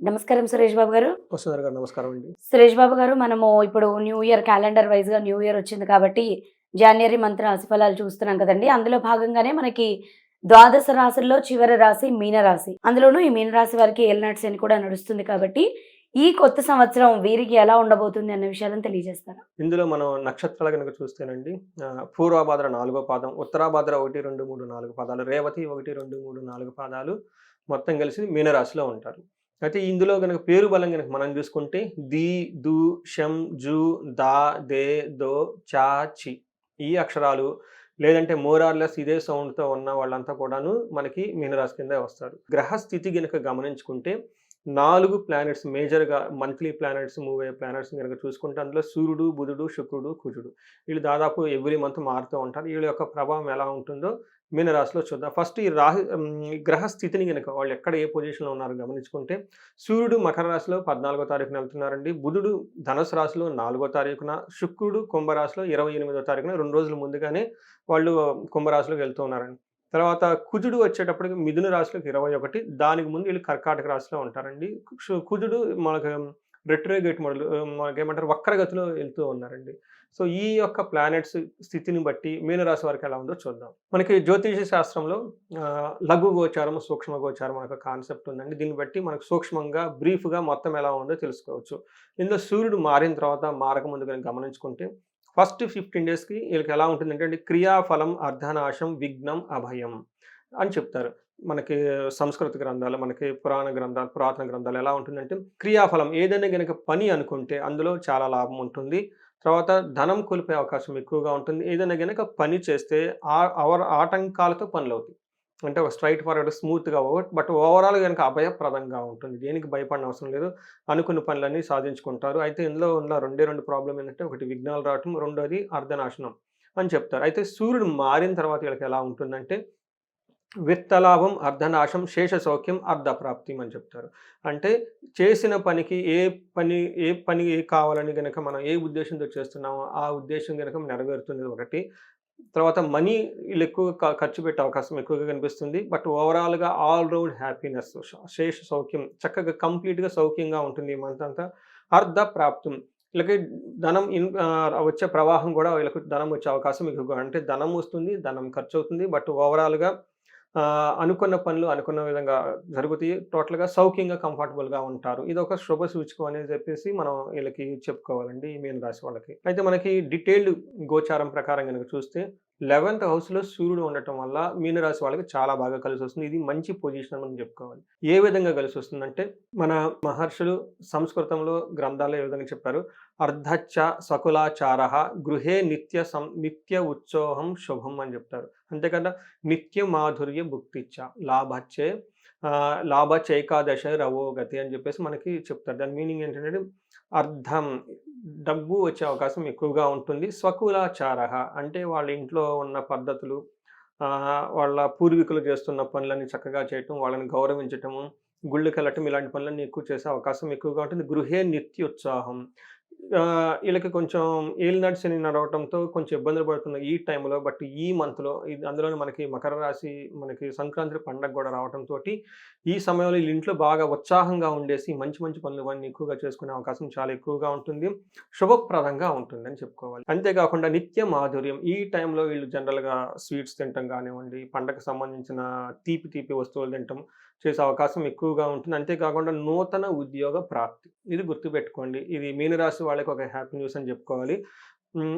నమస్కారం సురేష్ బాబు గారు. గారు నమస్కారం అండి. సురేష్ బాబు గారు మనము ఇప్పుడు న్యూ ఇయర్ క్యాలెండర్ వైజ్గా న్యూ ఇయర్ వచ్చింది కాబట్టి జనవరి మంత్ రాశి ఫలాలు చూస్తున్నాం కదండి. అందులో భాగంగానే మనకి ద్వాదశ రాశుల్లో చివరి రాశి మీన రాశి. అందులోనూ ఈ మీన రాశి వారికి ఏలినాట్స్ అని కూడా నడుస్తుంది కాబట్టి ఈ కొత్త సంవత్సరం వీరికి ఎలా ఉండబోతుంది అన్న విషయాలను తెలియజేస్తారా ఇందులో మనం నక్షత్రాలు కనుక చూస్తేనండి పూర్వభాద్ర నాలుగో పాదం ఉత్తరాభాద్ర ఒకటి రెండు మూడు నాలుగు పాదాలు రేవతి ఒకటి రెండు మూడు నాలుగు పాదాలు మొత్తం కలిసి మీనరాశిలో ఉంటారు. అయితే ఇందులో కనుక పేరు బలం కనుక మనం చూసుకుంటే ది దు షం జు దా దే దో చా చి ఈ అక్షరాలు లేదంటే మోరార్లెస్ ఇదే సౌండ్తో ఉన్న వాళ్ళంతా కూడాను మనకి మీనరాశి కింద వస్తారు. గ్రహస్థితి కనుక గమనించుకుంటే నాలుగు ప్లానెట్స్ మేజర్గా మంత్లీ ప్లానెట్స్ మూవ్ అయ్యే ప్లానెట్స్ కనుక చూసుకుంటే అందులో సూర్యుడు బుధుడు శుక్రుడు కుజుడు వీళ్ళు దాదాపు ఎవ్రీ మంత్ మారుతూ ఉంటారు. వీళ్ళ యొక్క ప్రభావం ఎలా ఉంటుందో మీనరాశిలో చూద్దాం. ఫస్ట్ ఈ రాహు ఈ గ్రహ స్థితిని కనుక వాళ్ళు ఎక్కడ ఏ పొజిషన్లో ఉన్నారు గమనించుకుంటే సూర్యుడు మకర రాశిలో పద్నాలుగో తారీఖున వెళ్తున్నారండి. బుధుడు ధనుసు రాశిలో నాలుగో తారీఖున శుక్రుడు కుంభరాశిలో ఇరవై ఎనిమిదో తారీఖున రెండు రోజుల ముందుగానే వాళ్ళు కుంభరాశిలోకి వెళ్తూ ఉన్నారండి. తర్వాత కుజుడు వచ్చేటప్పటికి మిథున రాశిలోకి ఇరవై ఒకటి దానికి ముందు వీళ్ళు కర్కాటక రాశిలో ఉంటారండి. కుజుడు మనకు రెట్రోగేట్ మోడల్ మనకేమంటారు వక్రగతిలో వెళ్తూ ఉన్నారండి. సో ఈ యొక్క ప్లానెట్స్ స్థితిని బట్టి మీనరాశి వారికి ఎలా ఉందో చూద్దాం. మనకి జ్యోతిష శాస్త్రంలో లఘు గోచారం సూక్ష్మ గోచారం అనే ఒక కాన్సెప్ట్ ఉందండి. దీన్ని బట్టి మనకు సూక్ష్మంగా బ్రీఫ్గా మొత్తం ఎలా ఉందో తెలుసుకోవచ్చు. ఇందులో సూర్యుడు మారిన తర్వాత మారక ముందు కనుక గమనించుకుంటే ఫస్ట్ ఫిఫ్టీన్ డేస్కి వీళ్ళకి ఎలా ఉంటుందంటే అండి క్రియాఫలం అర్ధనాశం విఘ్నం అభయం అని చెప్తారు. మనకి సంస్కృత గ్రంథాలు మనకి పురాణ గ్రంథాలు పురాతన గ్రంథాలు ఎలా ఉంటుందంటే క్రియాఫలం ఏదైనా కనుక పని అనుకుంటే అందులో చాలా లాభం ఉంటుంది. తర్వాత ధనం కోల్పోయే అవకాశం ఎక్కువగా ఉంటుంది. ఏదైనా కనుక పని చేస్తే ఆ అవర్ ఆటంకాలతో పనులు అవుతాయి అంటే ఒక స్ట్రైట్ ఫార్వర్డ్ స్మూత్గా బట్ ఓవరాల్ కనుక అభయప్రదంగా ఉంటుంది. దేనికి భయపడిన అవసరం లేదు. అనుకున్న పనులన్నీ సాధించుకుంటారు. అయితే ఇందులో ఉన్న రెండే రెండు ప్రాబ్లం ఏంటంటే ఒకటి విఘ్నాలు రావటం రెండోది అర్ధనాశనం అని చెప్తారు. అయితే సూర్యుడు మారిన తర్వాత వీళ్ళకి ఎలా ఉంటుందంటే విత్తలాభం అర్ధనాశం శేష సౌఖ్యం అర్ధప్రాప్తి అని చెప్తారు. అంటే చేసిన పనికి ఏ పని ఏ పని కావాలని గనక మనం ఏ ఉద్దేశంతో చేస్తున్నామో ఆ ఉద్దేశం గనక నెరవేరుతుంది ఒకటి. తర్వాత మనీ వీళ్ళు ఎక్కువ ఖర్చు పెట్టే అవకాశం ఎక్కువగా కనిపిస్తుంది. బట్ ఓవరాల్గా ఆల్ రౌండ్ హ్యాపీనెస్ శేష సౌఖ్యం చక్కగా కంప్లీట్గా సౌఖ్యంగా ఉంటుంది ఈ మంత్ అంతా. అర్ధ ప్రాప్తం వీళ్ళకి ధనం ఇన్ వచ్చే ప్రవాహం కూడా వీళ్ళకి ధనం వచ్చే అవకాశం ఎక్కువగా అంటే ధనం వస్తుంది ధనం ఖర్చు అవుతుంది. బట్ ఓవరాల్గా అనుకున్న పనులు అనుకున్న విధంగా జరుగుతాయి. టోటల్గా సౌఖ్యంగా కంఫర్టబుల్గా ఉంటారు. ఇది ఒక శుభ సూచకం అనేది చెప్పేసి మనం వీళ్ళకి చెప్పుకోవాలండి ఈ మీన రాశి వాళ్ళకి. అయితే మనకి డీటెయిల్డ్ గోచారం ప్రకారం కనుక చూస్తే లెవెన్త్ హౌస్లో సూర్యుడు ఉండటం వల్ల మీనరాశి వాళ్ళకి చాలా బాగా కలిసి వస్తుంది. ఇది మంచి పొజిషన్ అని మనం చెప్పుకోవాలి. ఏ విధంగా కలిసి వస్తుందంటే మన మహర్షులు సంస్కృతంలో గ్రంథాల్లో ఏ విధంగా చెప్పారు? అర్ధచ్చ సకులాచార గృహే నిత్య సం నిత్య ఉత్సోహం శుభం అని చెప్తారు. అంతేకాదా నిత్య మాధుర్య భుక్తిచ్చ లాభచ్చే ఆ, లాభచైకాదశ రవోగతి అని చెప్పేసి మనకి చెప్తారు. దాని మీనింగ్ ఏంటంటే అర్థం డబ్బు వచ్చే అవకాశం ఎక్కువగా ఉంటుంది. స్వకులాచార అంటే వాళ్ళ ఇంట్లో ఉన్న పద్ధతులు వాళ్ళ పూర్వీకులు చేస్తున్న పనులన్నీ చక్కగా చేయటం వాళ్ళని గౌరవించటము గుళ్ళు కలటం ఇలాంటి పనులన్నీ ఎక్కువ చేసే అవకాశం ఎక్కువగా ఉంటుంది. గృహే నిత్యోత్సాహం. వీళ్ళకి కొంచెం ఏళ్ళు నడిచని నడవటంతో కొంచెం ఇబ్బందులు పడుతున్న ఈ టైంలో బట్ ఈ మంత్లో ఇది అందులోనే మనకి మకర రాశి మనకి సంక్రాంతి పండగ కూడా రావడంతో ఈ సమయంలో వీళ్ళ ఇంట్లో బాగా ఉత్సాహంగా ఉండేసి మంచి మంచి పనులు ఇవన్నీ ఎక్కువగా చేసుకునే అవకాశం చాలా ఎక్కువగా ఉంటుంది. శుభప్రదంగా ఉంటుంది అని చెప్పుకోవాలి. అంతేకాకుండా నిత్య మాధుర్యం. ఈ టైంలో వీళ్ళు జనరల్గా స్వీట్స్ తినటం కానివ్వండి పండగకు సంబంధించిన తీపి తీపి వస్తువులు తినటం చేసే అవకాశం ఎక్కువగా ఉంటుంది. అంతేకాకుండా నూతన ఉద్యోగ ప్రాప్తి. ఇది గుర్తుపెట్టుకోండి. ఇది మీనరాశి వాళ్ళకి ఒక హ్యాపీ న్యూస్ అని చెప్పుకోవాలి.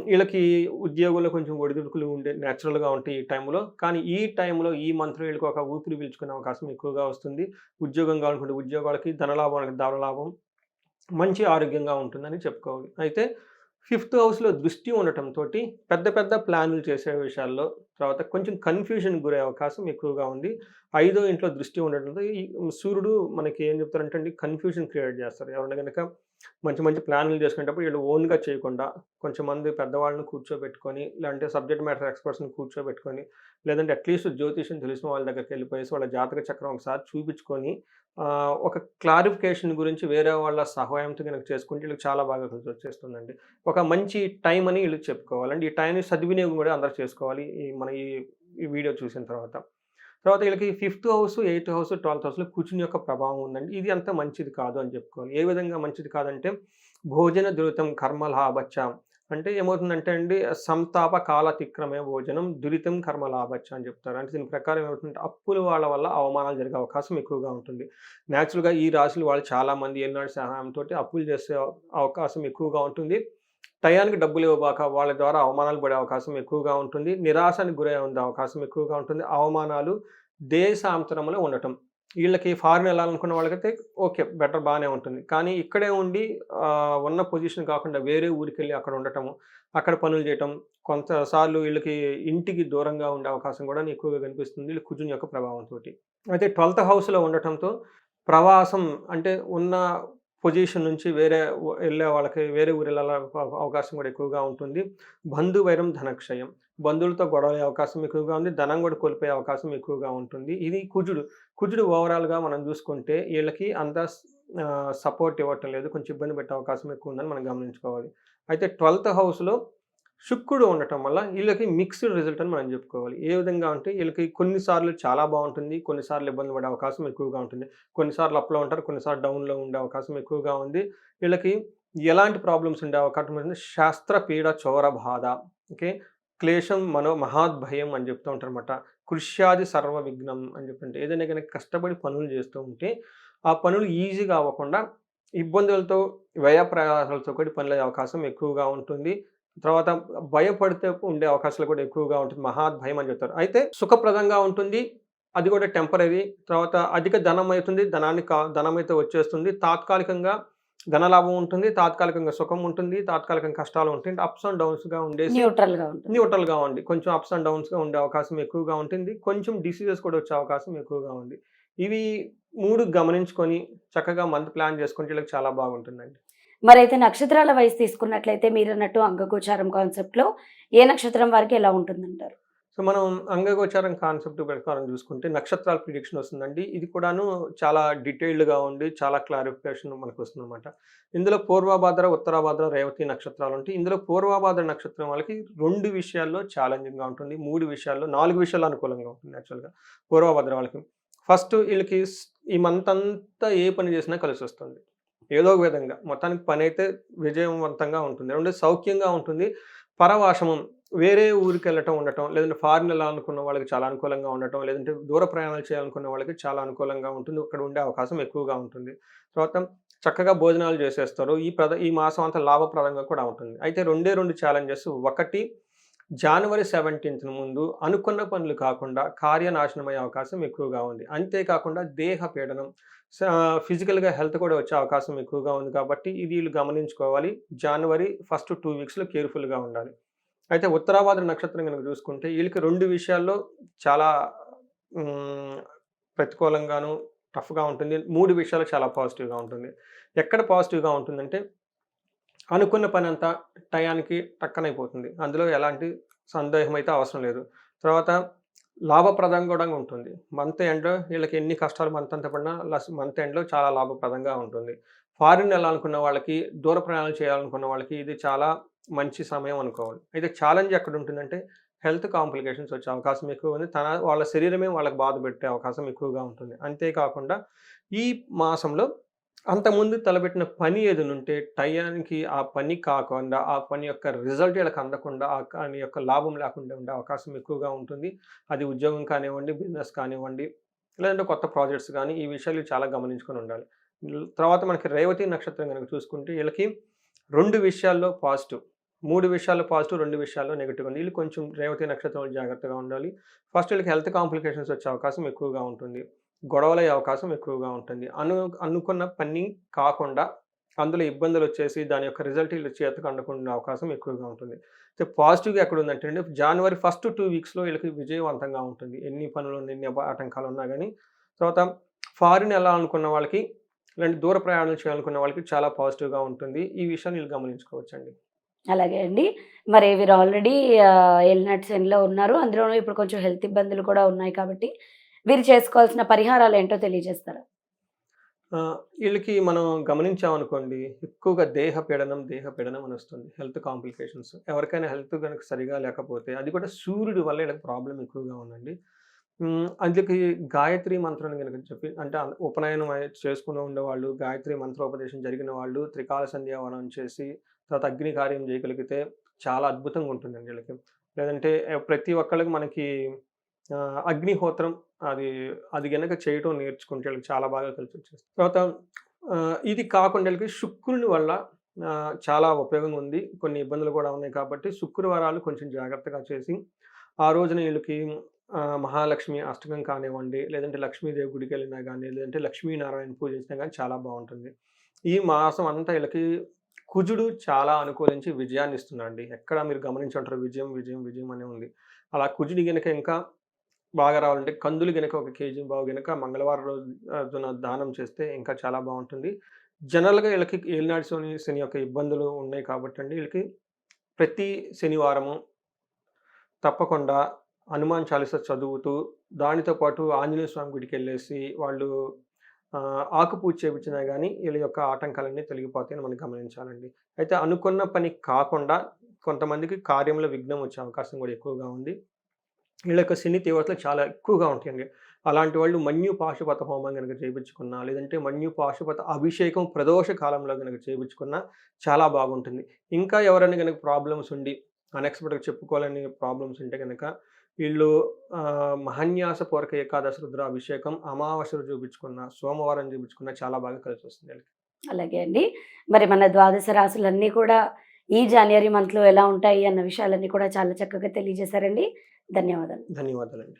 వీళ్ళకి ఉద్యోగంలో కొంచెం ఒడిదుడుకులు ఉండే న్యాచురల్గా ఉంటాయి ఈ టైంలో. కానీ ఈ టైంలో ఈ మంత్లో వీళ్ళకి ఒక ఊపిరి పీల్చుకునే అవకాశం ఎక్కువగా వస్తుంది. ఉద్యోగం కావాలనుకుంటే ఉద్యోగాలకి ధనలాభానికి ధనలాభం. మంచి ఆరోగ్యంగా ఉంటుందని చెప్పుకోవాలి. అయితే ఫిఫ్త్ హౌస్లో దృష్టి ఉండటంతో పెద్ద పెద్ద ప్లాన్లు చేసే విషయాల్లో తర్వాత కొంచెం కన్ఫ్యూజన్ గురే అవకాశం ఎక్కువగా ఉంది. ఐదో ఇంట్లో దృష్టి ఉండటంతో ఈ సూర్యుడు మనకి ఏం చెప్తారంటే అండి కన్ఫ్యూజన్ క్రియేట్ చేస్తారు. ఎవరైనా కనుక మంచి మంచి ప్లాన్లు చేసుకునేటప్పుడు వీళ్ళు ఓన్గా చేయకుండా కొంచెం మంది పెద్దవాళ్ళని కూర్చోబెట్టుకొని లేదంటే సబ్జెక్ట్ మ్యాటర్ ఎక్స్పర్ట్స్ని కూర్చోబెట్టుకొని లేదంటే అట్లీస్ట్ జ్యోతిష్యం తెలిసిన వాళ్ళ దగ్గరికి వెళ్ళిపోయేసి వాళ్ళ జాతక చక్రం ఒకసారి చూపించుకొని ఒక క్లారిఫికేషన్ గురించి వేరే వాళ్ళ సహాయంతో కనుక చేసుకుంటే వీళ్ళకి చాలా బాగా కలిసి వచ్చేస్తుందండి. ఒక మంచి టైం అని వీళ్ళు చెప్పుకోవాలండి. ఈ టైంని సద్వినియోగం కూడా అందరూ చేసుకోవాలి ఈ మన ఈ వీడియో చూసిన తర్వాత. తర్వాత వీళ్ళకి fifth house eighth house twelfth హౌస్లో కూర్చుని యొక్క ప్రభావం ఉందండి. ఇది అంత మంచిది కాదు అని చెప్పుకోవాలి. ఏ విధంగా మంచిది కాదంటే భోజన దురితం కర్మలాభచ్చ అంటే ఏమవుతుందంటే అండి సంతాప కాలతిక్రమే భోజనం దురితం కర్మలాభచ్చ అని చెప్తారు. అంటే దీని ప్రకారం ఏమవుతుందంటే అప్పుల వాళ్ళ వల్ల అవమానాలు జరిగే అవకాశం ఎక్కువగా ఉంటుంది. న్యాచురల్గా ఈ రాశులు వాళ్ళు చాలామంది ఏనాడు సహాయంతో అప్పులు చేసే అవకాశం ఎక్కువగా ఉంటుంది. టయానికి డబ్బులు ఇవ్వబాక వాళ్ళ ద్వారా అవమానాలు పడే అవకాశం ఎక్కువగా ఉంటుంది. నిరాశానికి గురై ఉండే అవకాశం ఎక్కువగా ఉంటుంది. అవమానాలు దేశాంతరంలో ఉండటం. వీళ్ళకి ఫారిన్ వెళ్ళాలనుకున్న వాళ్ళకైతే ఓకే బెటర్ బాగానే ఉంటుంది. కానీ ఇక్కడే ఉండి ఉన్న పొజిషన్ కాకుండా వేరే ఊరికి వెళ్ళి అక్కడ ఉండటము అక్కడ పనులు చేయటం కొంతసార్లు వీళ్ళకి ఇంటికి దూరంగా ఉండే అవకాశం కూడా ఎక్కువగా కనిపిస్తుంది వీళ్ళు కుజుని యొక్క ప్రభావంతో అయితే ట్వెల్త్ హౌస్లో ఉండటంతో ప్రవాసం అంటే ఉన్న పొజిషన్ నుంచి వేరే వెళ్ళే వాళ్ళకి వేరే ఊరు వెళ్ళాల అవకాశం కూడా ఎక్కువగా ఉంటుంది. బంధు వైరం ధనక్షయం. బంధువులతో గొడవలే అవకాశం ఎక్కువగా ఉంది. ధనం కూడా కోల్పోయే అవకాశం ఎక్కువగా ఉంటుంది. ఇది కుజుడు కుజుడు ఓవరాల్గా మనం చూసుకుంటే వీళ్ళకి అంత సపోర్ట్ ఇవ్వటం లేదు. కొంచెం ఇబ్బంది పెట్టే అవకాశం ఎక్కువ ఉందని మనం గమనించుకోవాలి. అయితే ట్వెల్త్ హౌస్లో శుక్రుడు ఉండటం వల్ల వీళ్ళకి మిక్స్డ్ రిజల్ట్ అని మనం చెప్పుకోవాలి. ఏ విధంగా అంటే వీళ్ళకి కొన్నిసార్లు చాలా బాగుంటుంది. కొన్నిసార్లు ఇబ్బంది పడే అవకాశం ఎక్కువగా ఉంటుంది. కొన్నిసార్లు అప్లో ఉంటారు. కొన్నిసార్లు డౌన్లో ఉండే అవకాశం ఎక్కువగా ఉంది. వీళ్ళకి ఎలాంటి ప్రాబ్లమ్స్ ఉండే అవకాశం ఉంటుంది? శాస్త్ర పీడ చోర బాధ ఓకే? క్లేశం మనో మహాద్భయం అని చెప్తూ ఉంటారు అనమాట కృష్యాది సర్వ విఘ్నం అని చెప్తుంటే ఏదైనా కానీ కష్టపడి పనులు చేస్తూ ఉంటే ఆ పనులు ఈజీగా అవ్వకుండా ఇబ్బందులతో వ్యయ ప్రయాసాలతో కూడా పనులయ్యే అవకాశం ఎక్కువగా ఉంటుంది. తర్వాత భయపడితే ఉండే అవకాశాలు కూడా ఎక్కువగా ఉంటుంది. మహాద్భయం అని చెప్తారు. అయితే సుఖప్రదంగా ఉంటుంది. అది కూడా టెంపరీ తర్వాత అధిక ధనం అవుతుంది. ధనాన్ని కా ధనం అయితే వచ్చేస్తుంది. తాత్కాలికంగా ధనలాభం ఉంటుంది తాత్కాలికంగా సుఖం ఉంటుంది తాత్కాలికంగా కష్టాలు ఉంటాయి. అప్స్ అండ్ డౌన్స్గా ఉండేసి న్యూట్రల్గా ఉంటుంది. న్యూట్రల్గా ఉంది కొంచెం అప్స్ అండ్ డౌన్స్గా ఉండే అవకాశం ఎక్కువగా ఉంటుంది. కొంచెం డిసీజెస్ కూడా వచ్చే అవకాశం ఎక్కువగా ఉంది. ఇవి మూడు గమనించుకొని చక్కగా మంత్ ప్లాన్ చేసుకుంటే వీళ్ళకి చాలా బాగుంటుందండి. మరి అయితే నక్షత్రాల వయసు తీసుకున్నట్లయితే మీరు అన్నట్టు అంగగోచారం కాన్సెప్ట్లో ఏ నక్షత్రం వారికి ఎలా ఉంటుందంటారు? సో మనం అంగగోచారం కాన్సెప్ట్ ప్రకారం చూసుకుంటే నక్షత్రాల ప్రిడిక్షన్ వస్తుందండి. ఇది కూడాను చాలా డీటెయిల్డ్గా ఉండి చాలా క్లారిఫికేషన్ మనకు వస్తుందన్నమాట. ఇందులో పూర్వభాద్ర ఉత్తరాభాద్ర రేవతి నక్షత్రాలు ఉంటాయి. ఇందులో పూర్వభాద్ర నక్షత్రం వాళ్ళకి రెండు విషయాల్లో ఛాలెంజింగ్గా ఉంటుంది. మూడు విషయాల్లో నాలుగు విషయాలు అనుకూలంగా ఉంటుంది యాక్చువల్గా పూర్వభాద్ర వాళ్ళకి. ఫస్ట్ వీళ్ళకి ఈ మంత్ అంతా ఏ పని చేసినా కలిసి వస్తుంది. ఏదో ఒక విధంగా. మొత్తానికి పని అయితే విజయవంతంగా ఉంటుంది. రెండు సౌఖ్యంగా ఉంటుంది. పరవాశమం వేరే ఊరికి వెళ్ళటం ఉండటం లేదంటే ఫారిన్ వెళ్ళాలనుకున్న వాళ్ళకి చాలా అనుకూలంగా ఉండటం లేదంటే దూర ప్రయాణాలు చేయాలనుకున్న వాళ్ళకి చాలా అనుకూలంగా ఉంటుంది. అక్కడ ఉండే అవకాశం ఎక్కువగా ఉంటుంది. తర్వాత చక్కగా భోజనాలు చేసేస్తారు. ఈ ప్రద ఈ మాసం అంతా లాభప్రదంగా కూడా ఉంటుంది. అయితే రెండే రెండు ఛాలెంజెస్ ఒకటి జనవరి సెవెంటీన్త్ ముందు అనుకున్న పనులు కాకుండా కార్యనాశనమయ్యే అవకాశం ఎక్కువగా ఉంది. అంతేకాకుండా దేహ పీడనం ఫిజికల్గా హెల్త్ కూడా వచ్చే అవకాశం ఎక్కువగా ఉంది కాబట్టి ఇది వీళ్ళు గమనించుకోవాలి. జనవరి ఫస్ట్ టూ వీక్స్లో కేర్ఫుల్గా ఉండాలి. అయితే ఉత్తరాభాద్ర నక్షత్రం కనుక చూసుకుంటే వీళ్ళకి రెండు విషయాల్లో చాలా ప్రతికూలంగాను టఫ్గా ఉంటుంది. మూడు విషయాలు చాలా పాజిటివ్గా ఉంటుంది. ఎక్కడ పాజిటివ్గా ఉంటుందంటే అనుకున్న పని అంతా టయానికి టక్కనైపోతుంది. అందులో ఎలాంటి సందేహం అయితే అవసరం లేదు. తర్వాత లాభప్రదంగా కూడా ఉంటుంది. మంత్ ఎండ్లో వీళ్ళకి ఎన్ని కష్టాలు మంత్ అంత పడినా లస్ మంత్ ఎండ్లో చాలా లాభప్రదంగా ఉంటుంది. ఫారిన్ వెళ్ళాలనుకున్న వాళ్ళకి దూర ప్రయాణాలు చేయాలనుకున్న వాళ్ళకి ఇది చాలా మంచి సమయం అనుకోవాలి. అయితే ఛాలెంజ్ ఎక్కడ ఉంటుందంటే హెల్త్ కాంప్లికేషన్స్ వచ్చే అవకాశం ఎక్కువ ఉంది తన వాళ్ళ శరీరమే వాళ్ళకి బాధ పెట్టే అవకాశం ఎక్కువగా ఉంటుంది. అంతేకాకుండా ఈ మాసంలో అంతకుముందు తలపెట్టిన పని ఏదైనా ఉంటే టయానికి ఆ పని కాకుండా ఆ పని యొక్క రిజల్ట్ వీళ్ళకి అందకుండా ఆ పని యొక్క లాభం లేకుండా ఉండే అవకాశం ఎక్కువగా ఉంటుంది. అది ఉద్యోగం కానివ్వండి బిజినెస్ కానివ్వండి లేదంటే కొత్త ప్రాజెక్ట్స్ కానీ ఈ విషయాలు చాలా గమనించుకొని ఉండాలి. తర్వాత మనకి రేవతి నక్షత్రం కనుక చూసుకుంటే వీళ్ళకి రెండు విషయాల్లో పాజిటివ్. మూడు విషయాలు పాజిటివ్ రెండు విషయాల్లో నెగిటివ్ ఉంది వీళ్ళు కొంచెం రేవతి నక్షత్రం జాగ్రత్తగా ఉండాలి. ఫస్ట్ వీళ్ళకి హెల్త్ కాంప్లికేషన్స్ వచ్చే అవకాశం ఎక్కువగా ఉంటుంది. గొడవలయ్యే అవకాశం ఎక్కువగా ఉంటుంది. అను అనుకున్న పని కాకుండా అందులో ఇబ్బందులు వచ్చేసి దాని యొక్క రిజల్ట్ వీళ్ళు చేతకు అందుకునే అవకాశం ఎక్కువగా ఉంటుంది. అయితే పాజిటివ్గా ఎక్కడ ఉందంటే అండి జనవరి ఫస్ట్ టూ వీక్స్లో వీళ్ళకి విజయవంతంగా ఉంటుంది. ఎన్ని పనులు ఎన్ని ఆటంకాలు ఉన్నా కానీ తర్వాత ఫారిన్ వెళ్ళాలనుకున్న వాళ్ళకి ఇలాంటి దూర ప్రయాణాలు చేయాలనుకున్న వాళ్ళకి చాలా పాజిటివ్గా ఉంటుంది. ఈ విషయాన్ని వీళ్ళు గమనించుకోవచ్చండి. అలాగే అండి. మరి వీరు ఆల్రెడీ ఎల్నట్స్ ఎన్లో ఉన్నారు. అందులోనూ ఇప్పుడు కొంచెం హెల్త్ ఇబ్బందులు కూడా ఉన్నాయి కాబట్టి వీరు చేసుకోవాల్సిన పరిహారాలు ఏంటో తెలియజేస్తారా? వీళ్ళకి మనం గమనించామనుకోండి ఎక్కువగా దేహ పీడనం దేహ పీడనం అని వస్తుంది. Health complications. ఎవరికైనా హెల్త్ కనుక సరిగా లేకపోతే అది కూడా సూర్యుడి వల్ల వీళ్ళకి ప్రాబ్లం ఎక్కువగా ఉందండి. అందుకే గాయత్రి మంత్రం కనుక చెప్పి అంటే ఉపనయనం చేసుకుని ఉండేవాళ్ళు, గాయత్రి మంత్రోపదేశం జరిగిన వాళ్ళు, త్రికాల సంధ్యావనం చేసి, తర్వాత అగ్ని కార్యం చేయగలిగితే చాలా అద్భుతంగా ఉంటుందండి వీళ్ళకి లేదంటే ప్రతి ఒక్కళ్ళకి మనకి అగ్నిహోత్రం అది అది కనుక చేయటం నేర్చుకుంటే వీళ్ళకి చాలా బాగా కలిసొచ్చేస్తుంది. తర్వాత ఇది కాకుండా వీళ్ళకి శుక్రుని వల్ల చాలా ఉపయోగం ఉంది. కొన్ని ఇబ్బందులు కూడా ఉన్నాయి కాబట్టి శుక్రవారాలు కొంచెం జాగ్రత్తగా చేసి, ఆ రోజున వీళ్ళకి మహాలక్ష్మి అష్టకం కానివ్వండి, లేదంటే లక్ష్మీదేవి గుడికెళ్ళినా కానీ లేదంటే లక్ష్మీనారాయణ పూజించినా కానీ చాలా బాగుంటుంది ఈ మాసం అంతా వీళ్ళకి కుజుడు చాలా అనుకూలించి విజయాన్ని ఇస్తున్నాడు ఎక్కడ మీరు గమనించుంటారు విజయం, విజయం, విజయం అనే ఉంది. అలా కుజుడి గనక ఇంకా బాగా రావాలంటే కందులు గనక ఒక కేజీ బావు గనక మంగళవారం రోజున దానం చేస్తే ఇంకా చాలా బాగుంటుంది. జనరల్‌గా వీళ్ళకి ఏలినాడు శని శని యొక్క ఇబ్బందులు ఉన్నాయి కాబట్టి అండి. వీళ్ళకి ప్రతి శనివారము తప్పకుండా హనుమాన్ చాలీస చదువుతూ, దానితో పాటు ఆంజనేయ స్వామి గుడికెళ్ళేసి వాళ్ళు ఆకుపూజ చేపించినా కానీ వీళ్ళ యొక్క ఆటంకాలన్నీ తొలగిపోతాయని మనం గమనించాలండి. అయితే అనుకున్న పని కాకుండా కొంతమందికి కార్యంలో విఘ్నం వచ్చే అవకాశం కూడా ఎక్కువగా ఉంది. వీళ్ళ యొక్క శని తీవ్రతలు చాలా ఎక్కువగా ఉంటాయండి. అలాంటి వాళ్ళు మన్యు పాశుపత హోమం గనక చేయించుకున్నా లేదంటే మన్యు పాశుపత అభిషేకం ప్రదోష కాలంలో గనక చేపించుకున్నా చాలా బాగుంటుంది. ఇంకా ఎవరైనా గనక ప్రాబ్లమ్స్ ఉండి అన్‌ఎక్స్‌పెక్టెడ్‌గా చెప్పుకోవాలని ప్రాబ్లమ్స్ ఉంటే గనక వీళ్ళు ఆహ్, మహాన్యాసపూరక ఏకాదశి రుద్రాభిషేకం అమావాస్య చూపించుకున్నా, సోమవారం చూపించుకున్నా చాలా బాగా కలిసొస్తుంది ఈళ్ళకి. అలాగే అండి. మరి మన ద్వాదశ రాశులన్నీ కూడా ఈ జాన్యురీ మంత్‌లో ఎలా ఉంటాయి అన్న విషయాలన్నీ కూడా చాలా చక్కగా తెలియజేశారండి. ధన్యవాదాలు. ధన్యవాదాలండి.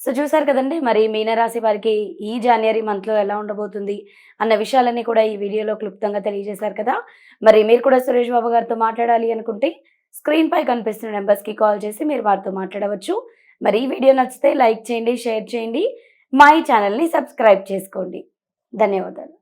సో చూసారు కదండీ! మరి మీనరాశి వారికి ఈ జాన్యురీ మంత్‌లో ఎలా ఉండబోతుంది అన్న విషయాలన్నీ కూడా ఈ వీడియోలో క్లుప్తంగా తెలియజేశారు కదా! మరి మీరు కూడా సురేష్ బాబు గారితో మాట్లాడాలి అనుకుంటే స్క్రీన్‌పై కనిపిస్తున్న నెంబర్స్కి కాల్ చేసి మీరు వారితో మాట్లాడవచ్చు. మరి ఈ వీడియో నచ్చితే లైక్ చేయండి, షేర్ చేయండి. మా ఈ ఛానెల్‌ని సబ్స్క్రైబ్ చేసుకోండి. ధన్యవాదాలు.